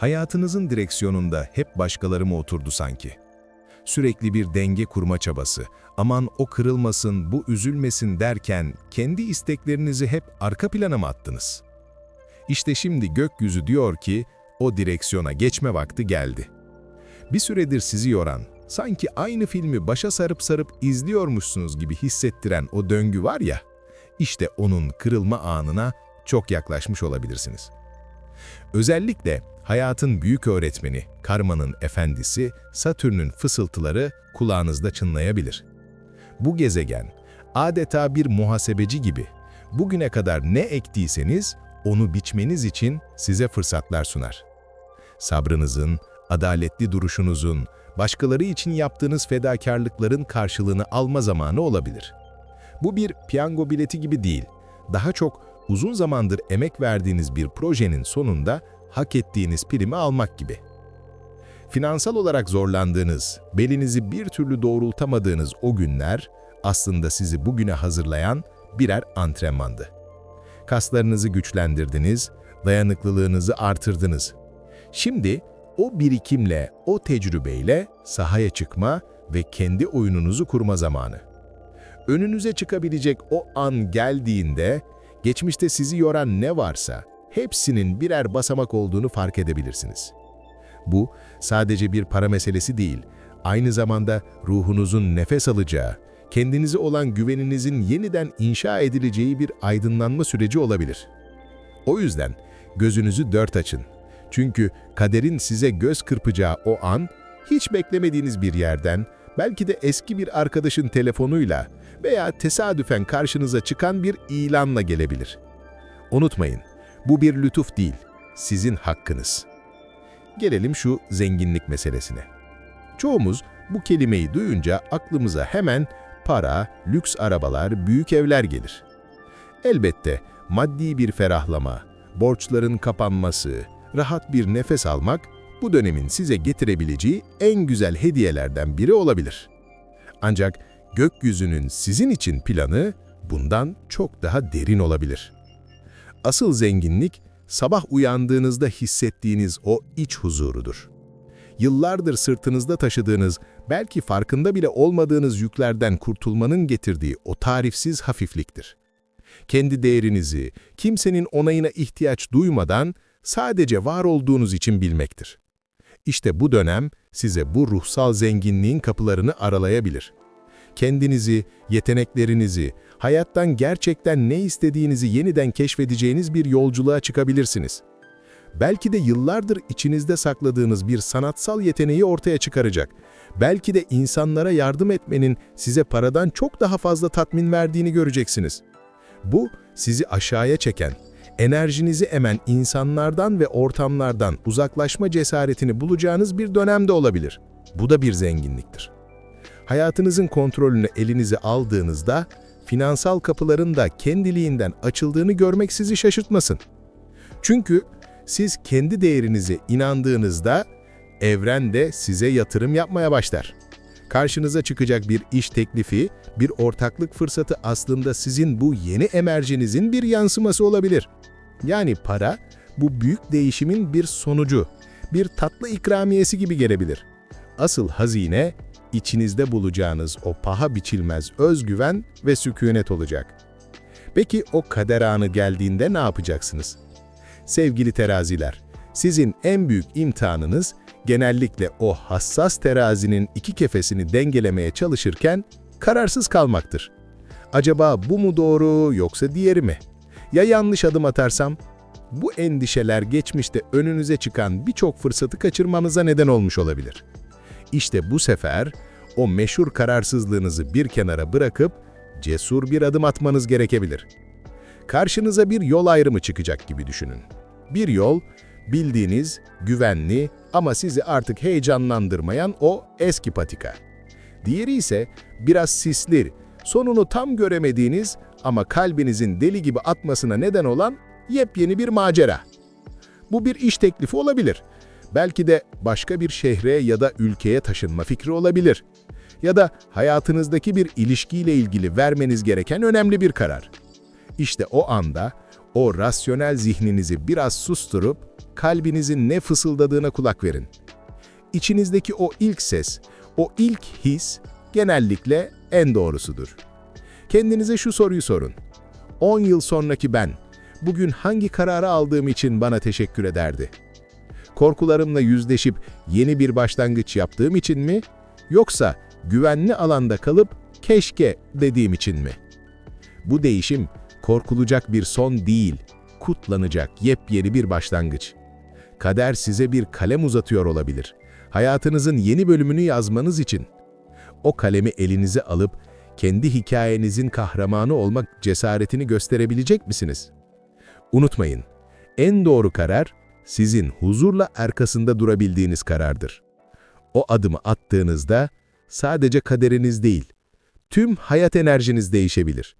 Hayatınızın direksiyonunda hep başkaları mı oturdu sanki? Sürekli bir denge kurma çabası, aman o kırılmasın, bu üzülmesin derken kendi isteklerinizi hep arka plana mı attınız? İşte şimdi gökyüzü diyor ki, o direksiyona geçme vakti geldi. Bir süredir sizi yoran, sanki aynı filmi başa sarıp sarıp izliyormuşsunuz gibi hissettiren o döngü var ya, işte onun kırılma anına çok yaklaşmış olabilirsiniz. Özellikle hayatın büyük öğretmeni, karmanın efendisi, Satürn'ün fısıltıları kulağınızda çınlayabilir. Bu gezegen adeta bir muhasebeci gibi. Bugüne kadar ne ektiyseniz onu biçmeniz için size fırsatlar sunar. Sabrınızın, adaletli duruşunuzun, başkaları için yaptığınız fedakarlıkların karşılığını alma zamanı olabilir. Bu bir piyango bileti gibi değil, daha çok uzun zamandır emek verdiğiniz bir projenin sonunda hak ettiğiniz primi almak gibi. Finansal olarak zorlandığınız, belinizi bir türlü doğrultamadığınız o günler aslında sizi bugüne hazırlayan birer antrenmandı. Kaslarınızı güçlendirdiniz, dayanıklılığınızı artırdınız. Şimdi o birikimle, o tecrübeyle sahaya çıkma ve kendi oyununuzu kurma zamanı. Önünüze çıkabilecek o an geldiğinde, geçmişte sizi yoran ne varsa, hepsinin birer basamak olduğunu fark edebilirsiniz. Bu, sadece bir para meselesi değil, aynı zamanda ruhunuzun nefes alacağı, kendinize olan güveninizin yeniden inşa edileceği bir aydınlanma süreci olabilir. O yüzden gözünüzü dört açın. Çünkü kaderin size göz kırpacağı o an, hiç beklemediğiniz bir yerden, belki de eski bir arkadaşın telefonuyla veya tesadüfen karşınıza çıkan bir ilanla gelebilir. Unutmayın, bu bir lütuf değil, sizin hakkınız. Gelelim şu zenginlik meselesine. Çoğumuz bu kelimeyi duyunca aklımıza hemen para, lüks arabalar, büyük evler gelir. Elbette maddi bir ferahlama, borçların kapanması, rahat bir nefes almak bu dönemin size getirebileceği en güzel hediyelerden biri olabilir. Ancak gökyüzünün sizin için planı bundan çok daha derin olabilir. Asıl zenginlik sabah uyandığınızda hissettiğiniz o iç huzurudur. Yıllardır sırtınızda taşıdığınız, belki farkında bile olmadığınız yüklerden kurtulmanın getirdiği o tarifsiz hafifliktir. Kendi değerinizi, kimsenin onayına ihtiyaç duymadan sadece var olduğunuz için bilmektir. İşte bu dönem size bu ruhsal zenginliğin kapılarını aralayabilir. Kendinizi, yeteneklerinizi, hayattan gerçekten ne istediğinizi yeniden keşfedeceğiniz bir yolculuğa çıkabilirsiniz. Belki de yıllardır içinizde sakladığınız bir sanatsal yeteneği ortaya çıkaracak. Belki de insanlara yardım etmenin size paradan çok daha fazla tatmin verdiğini göreceksiniz. Bu, sizi aşağıya çeken, enerjinizi emen insanlardan ve ortamlardan uzaklaşma cesaretini bulacağınız bir dönemde olabilir. Bu da bir zenginliktir. Hayatınızın kontrolünü elinize aldığınızda, finansal kapıların da kendiliğinden açıldığını görmek sizi şaşırtmasın. Çünkü siz kendi değerinize inandığınızda, evren de size yatırım yapmaya başlar. Karşınıza çıkacak bir iş teklifi, bir ortaklık fırsatı aslında sizin bu yeni emerjinizin bir yansıması olabilir. Yani para, bu büyük değişimin bir sonucu, bir tatlı ikramiyesi gibi gelebilir. Asıl hazine, içinizde bulacağınız o paha biçilmez özgüven ve sükunet olacak. Peki o kader anı geldiğinde ne yapacaksınız? Sevgili teraziler, sizin en büyük imtihanınız genellikle o hassas terazinin iki kefesini dengelemeye çalışırken kararsız kalmaktır. Acaba bu mu doğru yoksa diğeri mi? Ya yanlış adım atarsam? Bu endişeler geçmişte önünüze çıkan birçok fırsatı kaçırmanıza neden olmuş olabilir. İşte bu sefer o meşhur kararsızlığınızı bir kenara bırakıp cesur bir adım atmanız gerekebilir. Karşınıza bir yol ayrımı çıkacak gibi düşünün. Bir yol, bildiğiniz, güvenli ama sizi artık heyecanlandırmayan o eski patika. Diğeri ise biraz sisli, sonunu tam göremediğiniz ama kalbinizin deli gibi atmasına neden olan yepyeni bir macera. Bu bir iş teklifi olabilir. Belki de başka bir şehre ya da ülkeye taşınma fikri olabilir. Ya da hayatınızdaki bir ilişkiyle ilgili vermeniz gereken önemli bir karar. İşte o anda O rasyonel zihninizi biraz susturup kalbinizin ne fısıldadığına kulak verin. İçinizdeki o ilk ses, o ilk his genellikle en doğrusudur. Kendinize şu soruyu sorun. 10 yıl sonraki ben, bugün hangi kararı aldığım için bana teşekkür ederdi? Korkularımla yüzleşip yeni bir başlangıç yaptığım için mi? Yoksa güvenli alanda kalıp keşke dediğim için mi? Bu değişim korkulacak bir son değil, kutlanacak yepyeni bir başlangıç. Kader size bir kalem uzatıyor olabilir. Hayatınızın yeni bölümünü yazmanız için. O kalemi elinize alıp kendi hikayenizin kahramanı olmak cesaretini gösterebilecek misiniz? Unutmayın, en doğru karar sizin huzurla arkasında durabildiğiniz karardır. O adımı attığınızda sadece kaderiniz değil, tüm hayat enerjiniz değişebilir.